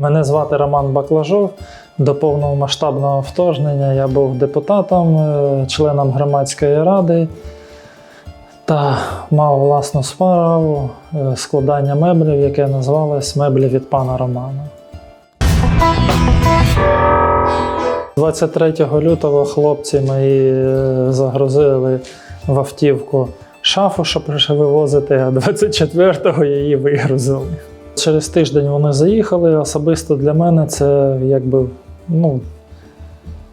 Мене звати Роман Баклажов. До повномасштабного вторгнення я був депутатом, е, членом громадської ради та мав власну справу е, складання меблів, яке називалось Меблі від пана Романа. 23 лютого хлопці мої е, загрузили в автівку шафу, щоб вивозити, а 24-го її вигрузили. Через тиждень вони заїхали. Особисто для мене це якби, ну,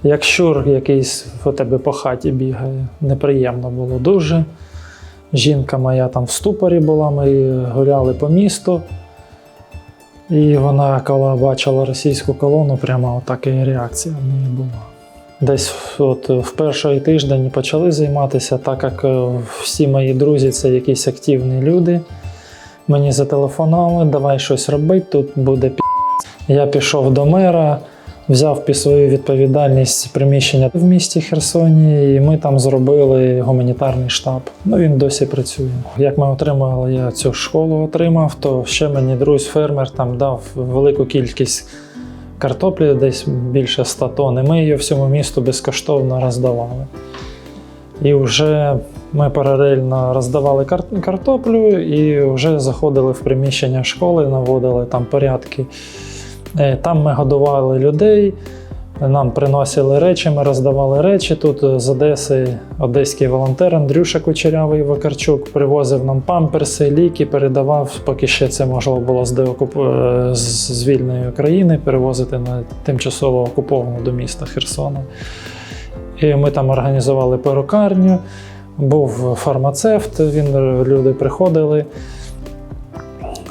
як щур якийсь в тебе по хаті бігає. Неприємно було дуже. Жінка моя там в ступорі була, ми гуляли по місту. І вона, коли бачила російську колону, прямо така і реакція в неї була. Десь от в перший тиждень почали займатися, так як е, всі мої друзі це якісь активні люди. Мені зателефонували, давай щось робити, тут буде пі. Я пішов до мера, взяв під свою відповідальність приміщення в місті Херсоні, і ми там зробили гуманітарний штаб. Ну він досі працює. Як ми отримали, я цю школу отримав, то ще мені друзь фермер там дав велику кількість картоплі, десь більше 100 тонн. І ми її всьому місту безкоштовно роздавали. І вже ми паралельно роздавали картоплю і вже заходили в приміщення школи, наводили там порядки. Е, Там ми годували людей, нам приносили речі, ми роздавали речі. Тут е, з Одеси одеський волонтер Андрюша Кучерявий Вакарчук привозив нам памперси, ліки, передавав, поки ще це можливо було з, деокуп... е, з вільної України перевозити на тимчасово окуповану до міста Херсона. І ми там організували перукарню, був фармацевт, він, люди приходили,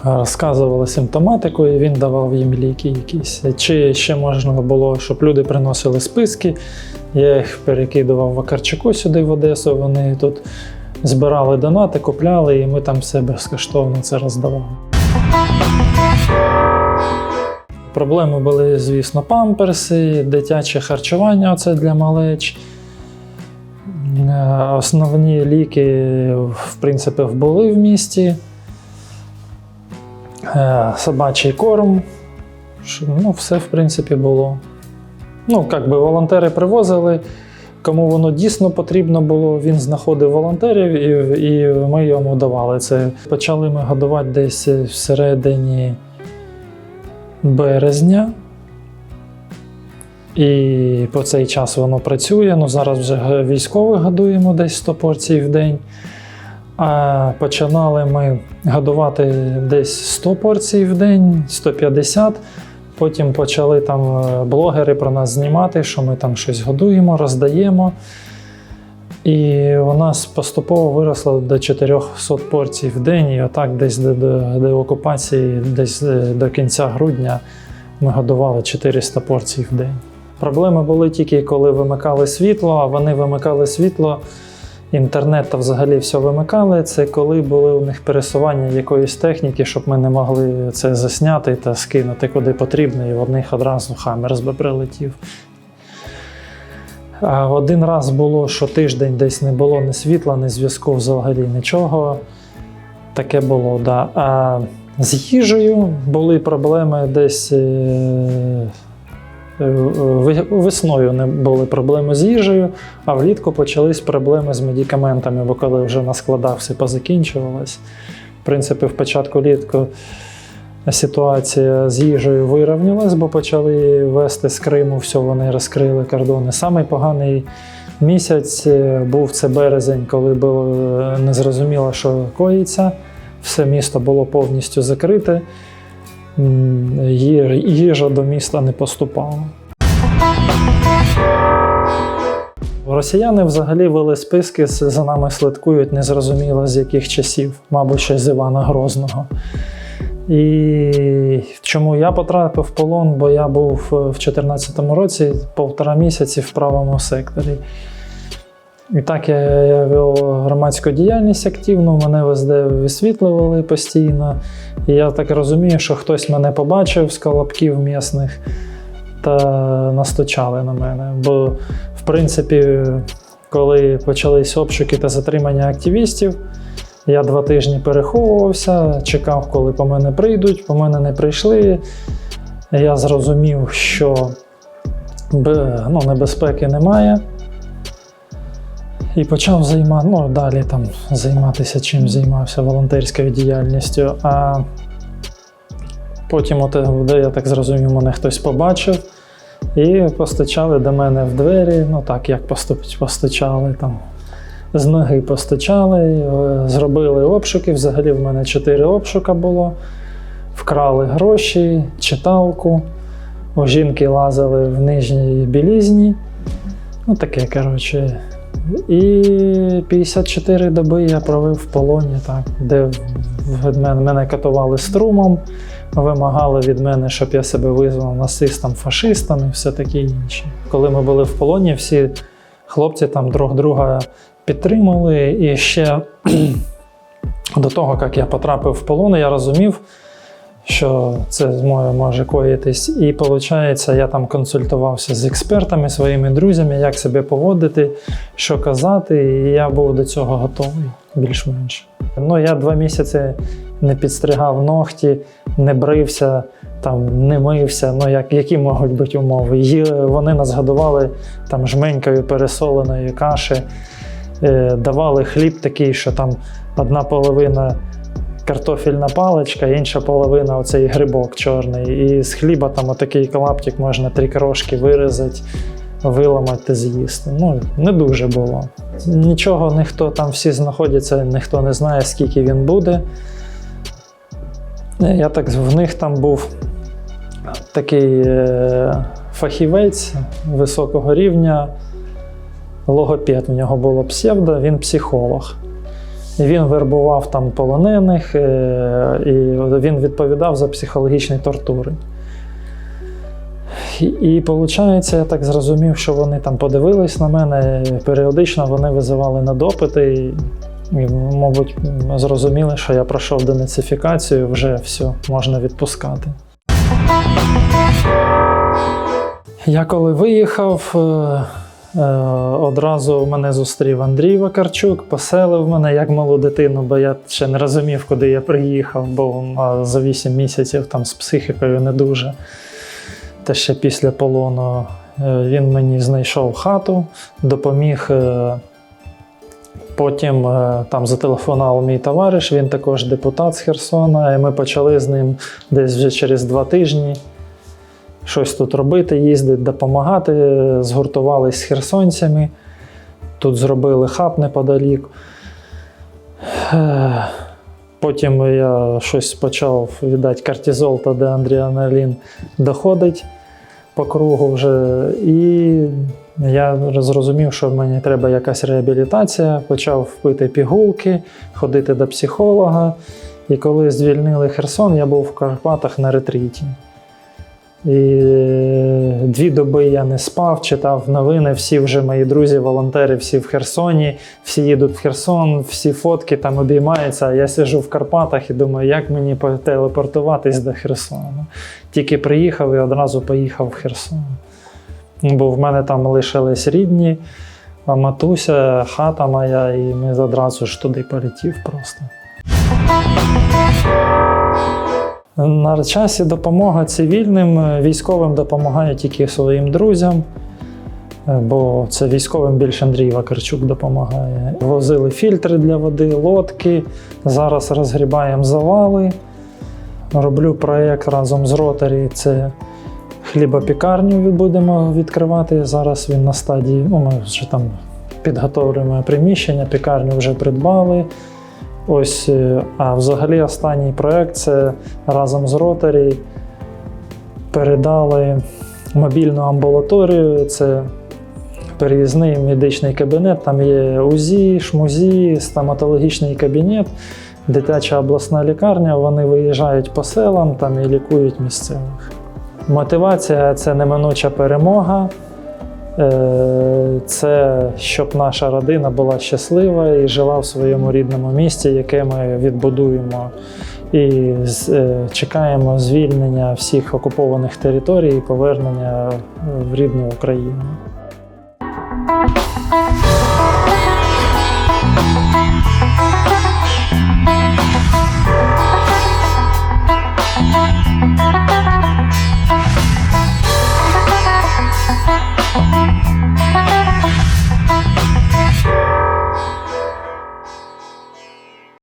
розказували симптоматику, і він давав їм ліки якісь. Чи ще можна було, щоб люди приносили списки. Я їх перекидував в Вакарчуку сюди в Одесу. Вони тут збирали донати, купляли, і ми там все безкоштовно це роздавали. Проблеми були, звісно, памперси, дитяче харчування оце для малеч. Е, Основні ліки, в принципі, були в місті. Е, Собачий корм. Ну, все, в принципі, було. Ну, як би волонтери привозили. Кому воно дійсно потрібно було, він знаходив волонтерів і, і ми йому давали це. Почали ми годувати десь всередині березня. І по цей час воно працює. Ну, зараз вже військових годуємо десь 100 порцій в день. А починали ми годувати десь 100 порцій в день, 150. Потім почали там е, блогери про нас знімати, що ми там щось годуємо, роздаємо. І у нас поступово виросло до 400 порцій в день. І отак десь до, до, окупації, десь е, до кінця грудня ми годували 400 порцій в день. Проблеми були тільки коли вимикали світло, а вони вимикали світло, інтернет та взагалі все вимикали. Це коли були у них пересування якоїсь техніки, щоб ми не могли це засняти та скинути куди потрібно, і в одних одразу хамер би прилетів. Один раз було, що тиждень десь не було ні світла, ні зв'язку взагалі нічого. Таке було, да. А з їжею були проблеми десь. Е, Весною не були проблеми з їжею, а влітку почались проблеми з медикаментами, бо коли вже на складах все позакінчувалось. В принципі, в початку літку ситуація з їжею вирівнялась, бо почали вести з Криму, все, вони розкрили кордони. Самий поганий місяць е, був це березень, коли було е, незрозуміло, що коїться. Все місто було повністю закрите. Їжа до міста не поступала. Росіяни взагалі вели списки, за нами слідкують незрозуміло з яких часів, мабуть, ще з Івана Грозного. І чому я потрапив в полон, бо я був е, в 2014 році півтора місяці в правому секторі. І так я, я вів громадську діяльність активну, мене везде висвітлювали постійно. І я так розумію, що хтось мене побачив з колобків місних та настучали на мене. Бо, в принципі, коли почались обшуки та затримання активістів, я два тижні переховувався, чекав, коли по мене прийдуть, по мене не прийшли. я зрозумів, що ну, небезпеки немає. І почав займати, ну, далі там займатися чим займався волонтерською діяльністю. А потім, от, я так зрозумів, мене хтось побачив і постачали до мене в двері. Ну так, як постачали там. З ноги постачали, е, зробили обшуки. Взагалі в мене чотири обшука було. Вкрали гроші, читалку. У жінки лазили в нижній білізні. Ну, таке, коротше. І 54 доби я провів в полоні, так, де мене, мене катували струмом, вимагали від мене, щоб я себе визнав нацистом, фашистом і все таке інше. Коли ми були в полоні, всі хлопці там друг друга підтримали. І ще до того, як я потрапив в полон, я розумів, що це з мною може коїтись. І виходить, я там консультувався з експертами, своїми друзями, як себе поводити, що казати, і я був до цього готовий більш-менш. Ну, я два місяці не підстригав ногті, не брився, там, не мився. Ну, як, які можуть бути умови? Ї- Вони нас годували там жменькою пересоленої каші, е, давали хліб такий, що там одна половина картофельна паличка, інша половина оцей грибок чорний. І з хліба там отакий клаптик можна три крошки вирізати, виламати, з'їсти. Ну, не дуже було. Нічого ніхто там всі знаходяться, ніхто не знає, скільки він буде. Я так в них там був такий е, фахівець високого рівня, логопед. У нього було псевдо, він психолог. Він вербував там полонених, е, і він відповідав за психологічні тортури. І, виходить, я так зрозумів, що вони там подивились на мене, періодично вони визивали на допити. І, мабуть, зрозуміли, що я пройшов денацифікацію, вже все, можна відпускати. Я коли виїхав, е, одразу мене зустрів Андрій Вакарчук, поселив мене як малу дитину, бо я ще не розумів, куди я приїхав, бо за 8 місяців там з психікою не дуже. Та ще після полону е, він мені знайшов хату, допоміг. е, Потім е, там зателефонував мій товариш, він також депутат з Херсона, і ми почали з ним десь вже через два тижні щось тут робити, їздити, допомагати. Згуртувались з херсонцями. Тут зробили хаб неподалік. Е, Потім я щось почав віддати кортизол та деандріаналін доходить по кругу вже. І я зрозумів, що мені треба якась реабілітація, почав пити пігулки, ходити до психолога. І коли звільнили Херсон, я був в Карпатах на ретріті. І е, дві доби я не спав, читав новини. Всі вже мої друзі, волонтери, всі в Херсоні, всі їдуть в Херсон, всі фотки там обіймаються. А я сиджу в Карпатах і думаю, як мені телепортуватись до Херсону. Тільки приїхав і одразу поїхав в Херсон. Бо в мене там лишились рідні, а матуся, хата моя, і ми одразу ж туди полетів просто. На часі допомога цивільним, е, військовим допомагає тільки своїм друзям, е, бо це військовим більше Андрій Вакарчук допомагає. Возили фільтри для води, лодки. Зараз розгрібаємо завали. Роблю проєкт разом з Ротарі. Це хлібопікарню будемо відкривати. Зараз він на стадії. Ну, ми вже там підготовлюємо приміщення, пікарню вже придбали. Ось, е, а взагалі останній проект це разом з Ротарі передали мобільну амбулаторію. Це переїзний медичний кабінет. Там є УЗІ, шмузі, стоматологічний кабінет, дитяча обласна лікарня. Вони виїжджають по селам там і лікують місцевих. Мотивація це неминуча перемога. Е, Це щоб наша родина була щаслива і жила в своєму рідному місті, яке ми відбудуємо. І е, чекаємо звільнення всіх окупованих територій і повернення в рідну Україну.